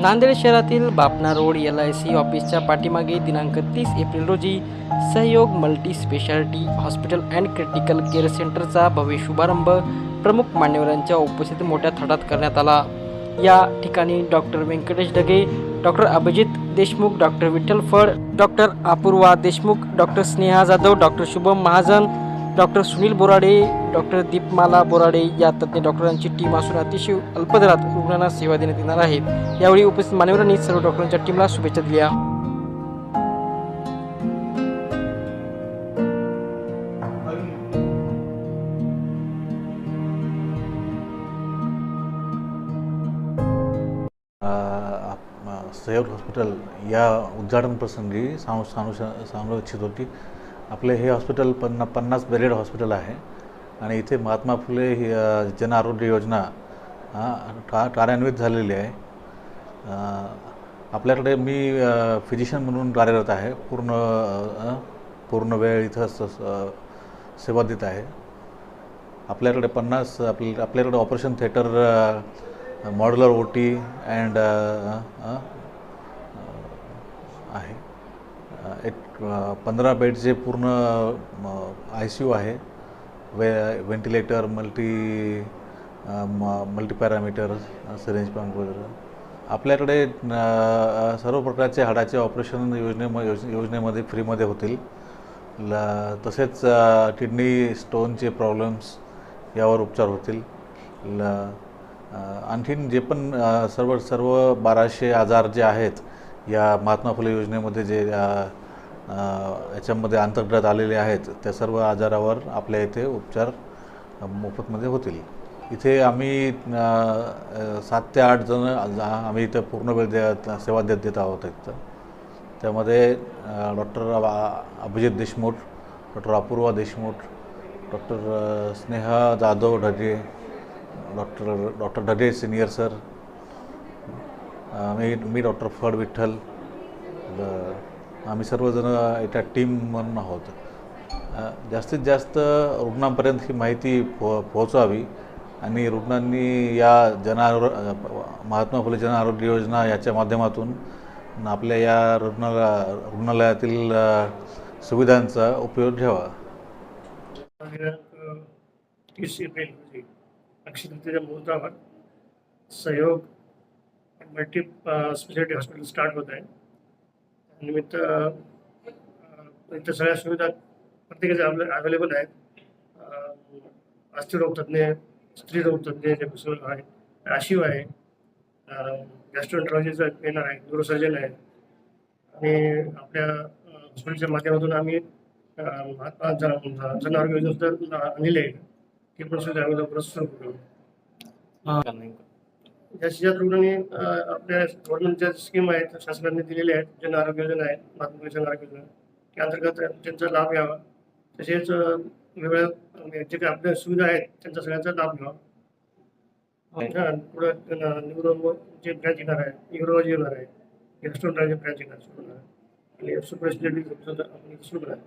नांदेड शहरातील Bapna road L I C ऑफिसच्या पाठीमागे दिनांक तीस एप्रिल रोजी Sahyog multi speciality hospital and critical care सेंटरचा भव्य शुभारंभ प्रमुख मान्यवरांच्या उपस्थितीत मोठ्या थाटात करण्यात आला. या ठिकाणी doctor Venkatesh Dhage doctor Abhijit Deshmukh doctor Vitthal Phad doctor Apurva Deshmukh doctor Sneha Jadhav doctor Shubham Mahajan doctor Sunil Borade doctor Deepmala Borade या तज्ज्ञ डॉक्टरांची टीम असून अतिशय अल्पदरात रुग्णांना सेवा देण्यात येणार आहे. यावेळी उपस्थित मान्यवरांनी सर्व डॉक्टरांच्या टीमला शुभेच्छा दिल्या. अ, सहयोग हॉस्पिटल या उद्घाटन प्रसंगी सांगू सांगू सांगू इच्छित होती. आपले हे हॉस्पिटल पन्ना पन्नास बेडेड हॉस्पिटल आहे. आणि इथे महात्मा फुले ही जन आरोग्य योजना अ, का कार्यान्वित झालेली आहे. आपल्याकडे मी फिजिशियन म्हणून कार्यरत आहे. पूर्ण पूर्ण वेळ इथं स- सेवा देत आहे. आपल्याकडे पन्नास आपल्या आपल्याकडे operation theatre modular O T and आहे. एक पंधरा बेडचे पूर्ण आय सी यू आहे. वे ventilator multi multi parameter syringe pump वगैरे. आपल्याकडे सर्व प्रकारचे हाडाचे ऑपरेशन योजनेम योजनेमध्ये फ्रीमध्ये होतील. ल तसेच किडनी स्टोनचे प्रॉब्लेम्स यावर उपचार होतील. ल आणखीन जे पण सर्व सर्व बाराशे आजार जे आहेत या महात्मा फुले योजनेमध्ये जे याच्यामध्ये अंतर्गत आलेले आहेत. त्या सर्व आजारावर आपल्या इथे उपचार मोफतमध्ये होतील. इथे आम्ही सात ते आठ जण आम्ही इथं पूर्ण वेळ देत सेवा देत देत आहोत इथं. त्यामध्ये doctor Abhijit Deshmukh doctor Apurva Deshmukh doctor Sneha Jadhav Dhage doctor doctor Dhage senior sir मी मी डॉक्टर फड विठ्ठल आम्ही सर्वजण एका टीम म्हणून आहोत. जास्तीत जास्त रुग्णांपर्यंत ही माहिती पो पोहोचावी आणि रुग्णांनी या जन महात्मा फुले जन आरोग्य योजना याच्या माध्यमातून आपल्या या रुग्णाला रुग्णालयातील सुविधांचा उपयोग घ्यावा. तीस एप्रिल रोजी म्हणजे अक्षय तृतीयेच्या मुहूर्तावर सहयोग मल्टी स्पेशालिटी हॉस्पिटल स्टार्ट होत आहे. निमित्त इथं सगळ्या सुविधा प्रत्येकाच्या अवेलेबल आहेत. अ, अस्थिरोग तज्ज्ञ स्त्रीरोग तज्ज्ञ जे पुस्तक आहे आशिव आहे गॅस्ट्रोएंट्रॉलॉजीचा येणार आहे न्यूरोसर्जन आहे आणि आपल्या हॉस्पिटलच्या माध्यमातून आम्ही महात्मा जन जन आरोग्य योजना सुद्धा आणलेली आहे. ती पण सुद्धा आम्ही लवकरच सुरू करू. जास्तीत जास्त रुग्णांनी आपल्या गव्हर्नमेंटच्या स्कीम आहेत शासनाने दिलेल्या आहेत जन आरोग्य योजना आहेत महात्मा जन आरोग्य योजना त्या अंतर्गत त्यांचा लाभ घ्यावा तसेच वेगवेगळ्या म्हणजे जे काही आपल्या सुविधा आहेत त्यांचा सगळ्यांचा लाभ घ्यावा. पुढं न्यूरो जे ब्रँच येणार आहे न्यूरोलॉजी येणार आहे गॅस्ट्रोन्ट्रॉलॉजी ब्रँच येणार सुरू होणार. आणि सुपर स्पेशालिटी आपण सुरू आहे